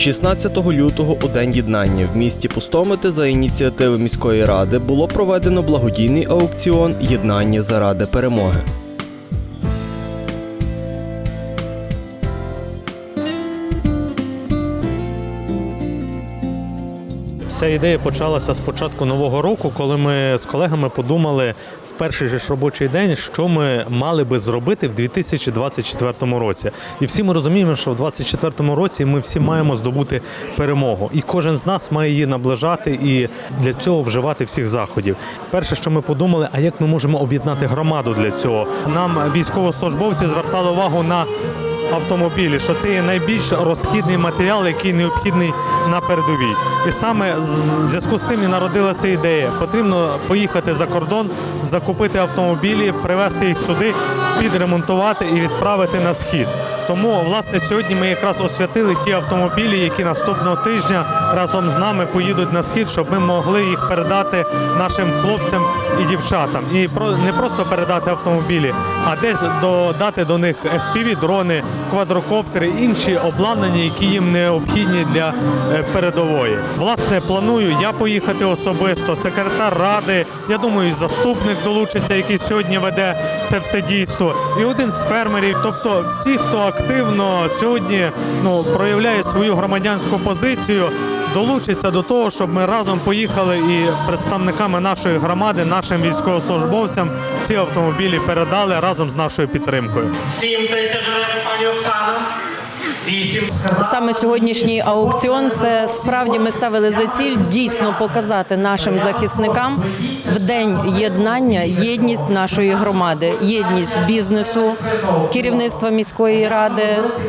16 лютого у День єднання в місті Пустомити за ініціативи міської ради було проведено благодійний аукціон Єднання заради перемоги. Вся ідея почалася з початку нового року, коли ми з колегами подумали в перший же ж робочий день, що ми мали би зробити в 2024 році. І всі ми розуміємо, що в 2024 році ми всі маємо здобути перемогу, і кожен з нас має її наближати і для цього вживати всіх заходів. Перше, що ми подумали, а як ми можемо об'єднати громаду для цього? Нам військовослужбовці звертали увагу на автомобілі, що це є найбільш розхідний матеріал, який необхідний на передовій. І саме в зв'язку з тим і народилася ідея. Потрібно поїхати за кордон, закупити автомобілі, привезти їх сюди, підремонтувати і відправити на схід. Тому, власне, сьогодні ми якраз освятили ті автомобілі, які наступного тижня разом з нами поїдуть на схід, щоб ми могли їх передати нашим хлопцям і дівчатам. І не просто передати автомобілі, а десь додати до них FPV, дрони, квадрокоптери, інші обладнання, які їм необхідні для е, передової. Власне, планую я поїхати особисто, секретар ради. Я думаю, заступник долучиться, який сьогодні веде це все дійство, і один з фермерів. Тобто, всі, хто активно сьогодні ну проявляє свою громадянську позицію. Долучиться до того, щоб ми разом поїхали і представниками нашої громади, нашим військовослужбовцям ці автомобілі передали разом з нашою підтримкою. Сім тисяч пані Оксана. 8. Саме сьогоднішній аукціон це справді ми ставили за ціль дійсно показати нашим захисникам в день єднання єдність нашої громади, єдність бізнесу, керівництва міської ради,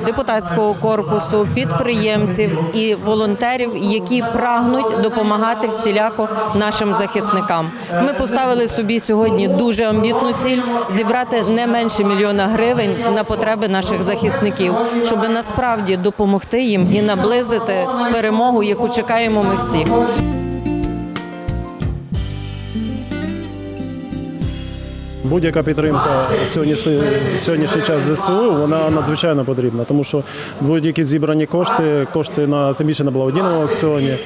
депутатського корпусу, підприємців і волонтерів, які прагнуть допомагати всіляко нашим захисникам. Ми поставили собі сьогодні дуже амбітну ціль зібрати не менше мільйона гривень на потреби наших захисників, щоб насправді допомогти їм і наблизити перемогу, яку чекаємо ми всі. Будь-яка підтримка сьогоднішній, сьогоднішній час ЗСУ вона надзвичайно потрібна, тому що будь-які зібрані кошти, кошти на тим більше на благодійному аукціоні,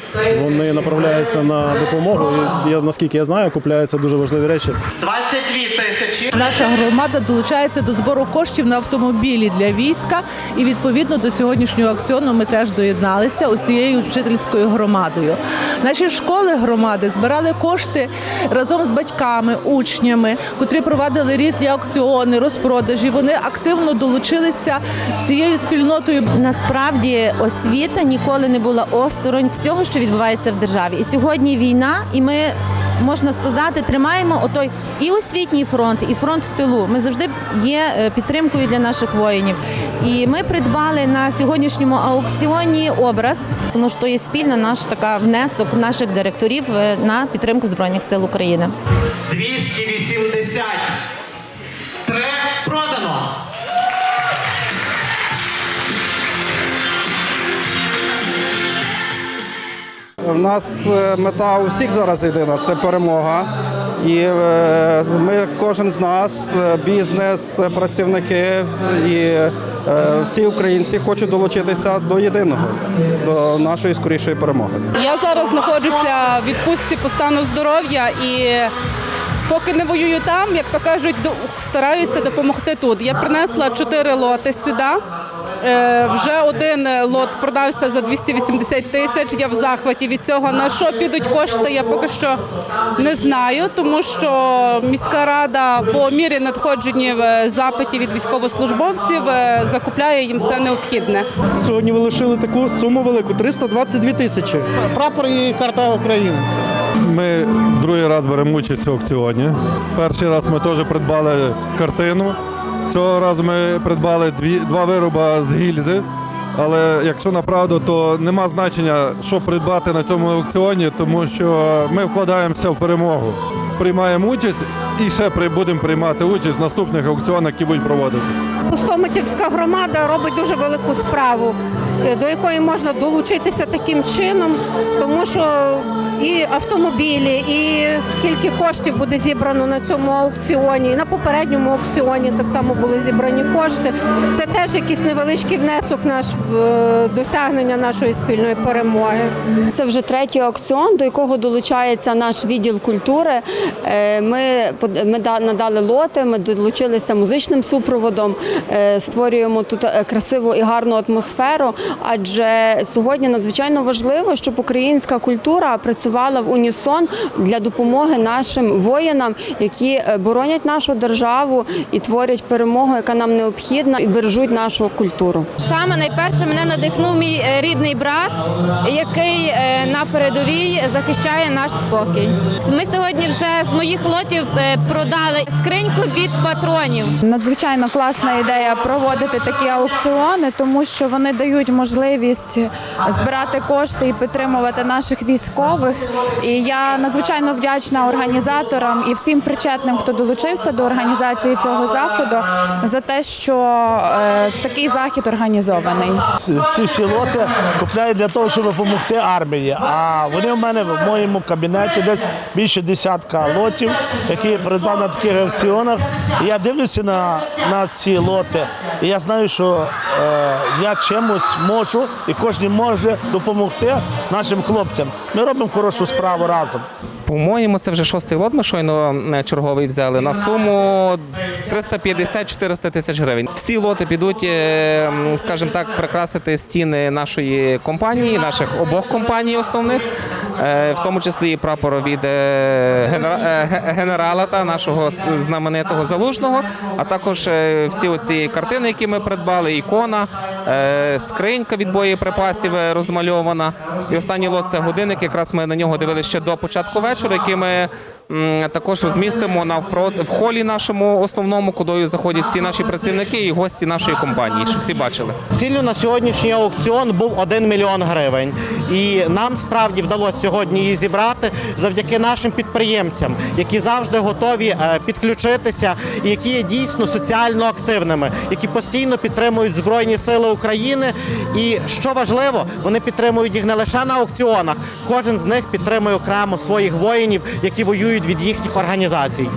вони направляються на допомогу. І я наскільки я знаю, купляються дуже важливі речі. 22 тисячі. Наша громада долучається до збору коштів на автомобілі для війська, і відповідно до сьогоднішнього акціону ми теж доєдналися усією вчительською громадою. Наші школи громади збирали кошти разом з батьками, учнями, котрі провадили різні аукціони, розпродажі. Вони активно долучилися всією спільнотою. Насправді освіта ніколи не була осторонь всього, що відбувається в державі. І сьогодні війна, і ми. Можна сказати, тримаємо отой і освітній фронт, і фронт в тилу. Ми завжди є е, підтримкою для наших воїнів. І ми придбали на сьогоднішньому аукціоні образ, тому що то є спільна наш така внесок наших директорів е, на підтримку збройних сил України. 280. У нас е, мета у всіх зараз єдина це перемога. І е, ми, кожен з нас, е, бізнес, працівники і всі українці хочуть долучитися до єдиного, до нашої скорішої перемоги. Я зараз знаходжуся в відпустці по стану здоров'я і поки не воюю там, як то кажуть, стараюся допомогти тут. Я принесла чотири лоти сюди. Е, Вже один лот продався за 280 тисяч. Я в захваті від цього. На що підуть кошти, я поки що не знаю, тому що міська рада по мірі надходження е, запитів від військовослужбовців е, закупляє їм все необхідне. Сьогодні ви лишили таку суму велику 322 тисячі. Прапор і карта України. Ми другий раз беремо участь в аукціоні. Перший раз ми теж придбали картину. Цього разу ми придбали дві, два вироби з гільзи. Але якщо направду, то нема значення, що придбати на цьому аукціоні, тому що ми вкладаємося в перемогу. Приймаємо участь і ще при- будемо приймати участь в наступних аукціонах, які будуть проводитися. Пустомитівська громада робить дуже велику справу, е, до якої можна долучитися таким чином, тому що і автомобілі, і скільки коштів буде зібрано на цьому аукціоні. І на попередньому аукціоні так само були зібрані кошти. Це теж якийсь невеличкий внесок наш в е, досягнення нашої спільної перемоги. Це вже третій аукціон, до якого долучається наш відділ культури. Е, Ми, ми надали лоти, ми долучилися музичним супроводом, е, створюємо тут красиву і гарну атмосферу. Адже сьогодні надзвичайно важливо, щоб українська культура працювала в унісон для допомоги нашим воїнам, які е, боронять нашу державу і творять перемогу, яка нам необхідна, і бережуть нашу культуру. Саме найперше мене надихнув мій е, рідний брат, який е, на передовій захищає наш спокій. Ми сьогодні вже з моїх лотів продали скриньку від патронів. Надзвичайно класна ідея проводити такі аукціони, тому що вони дають можливість збирати кошти і підтримувати наших військових. І я надзвичайно вдячна організаторам і всім причетним, хто долучився до організації цього заходу, за те, що е, такий захід організований. Ці всі лоти купляю для того, щоб допомогти армії. А вони в мене в моєму кабінеті десь більше десятка лотів, які придбав на таких аукціонах. І я дивлюся на, на ці лоти, і я знаю, що е, я чимось можу, і кожен може допомогти нашим хлопцям. Ми робимо хорошу справу разом. По-моєму, це вже шостий лот. Ми щойно е, черговий взяли на суму 350-400 тисяч гривень. Всі лоти підуть, е, скажімо так, прикрасити стіни нашої компанії, наших обох компаній основних, в тому числі і прапор від е, е, ге- генерала та нашого знаменитого залужного, а також е, всі оці картини, які ми придбали, ікона, е, скринька від боєприпасів е, розмальована. І останній лот це годинник. Якраз ми на нього дивилися ще до початку вечора, який ми також змістимо навпроти в холі нашому основному, куди заходять всі наші працівники і гості нашої компанії, щоб всі бачили. Ціллю на сьогоднішній аукціон був 1 мільйон гривень. І нам справді вдалося сьогодні її зібрати завдяки нашим підприємцям, які завжди готові е, підключитися і які є дійсно соціально активними, які постійно підтримують Збройні Сили України. І що важливо, вони підтримують їх не лише на аукціонах. Кожен з них підтримує окремо своїх воїнів, які воюють від їхніх організацій.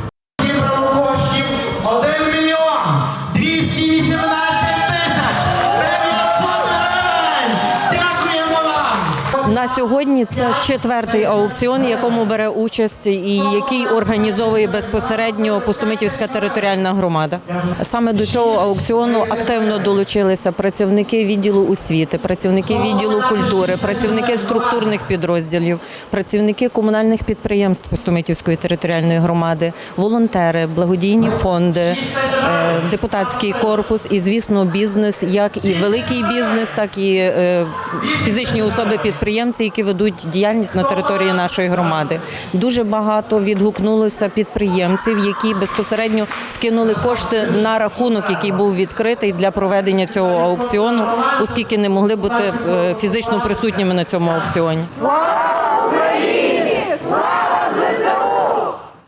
На сьогодні це четвертий аукціон, якому бере участь і який організовує безпосередньо Пустомитівська територіальна громада. Саме до цього аукціону активно долучилися працівники відділу освіти, працівники відділу культури, працівники структурних підрозділів, працівники комунальних підприємств Пустомитівської територіальної громади, волонтери, благодійні фонди, е, депутатський корпус і, звісно, бізнес, як і великий бізнес, так і е, фізичні особи підприємці, які ведуть діяльність на території нашої громади. Дуже багато відгукнулося підприємців, які безпосередньо скинули кошти на рахунок, який був відкритий для проведення цього аукціону, оскільки не могли бути е, фізично присутніми на цьому аукціоні. Слава Україні! Слава!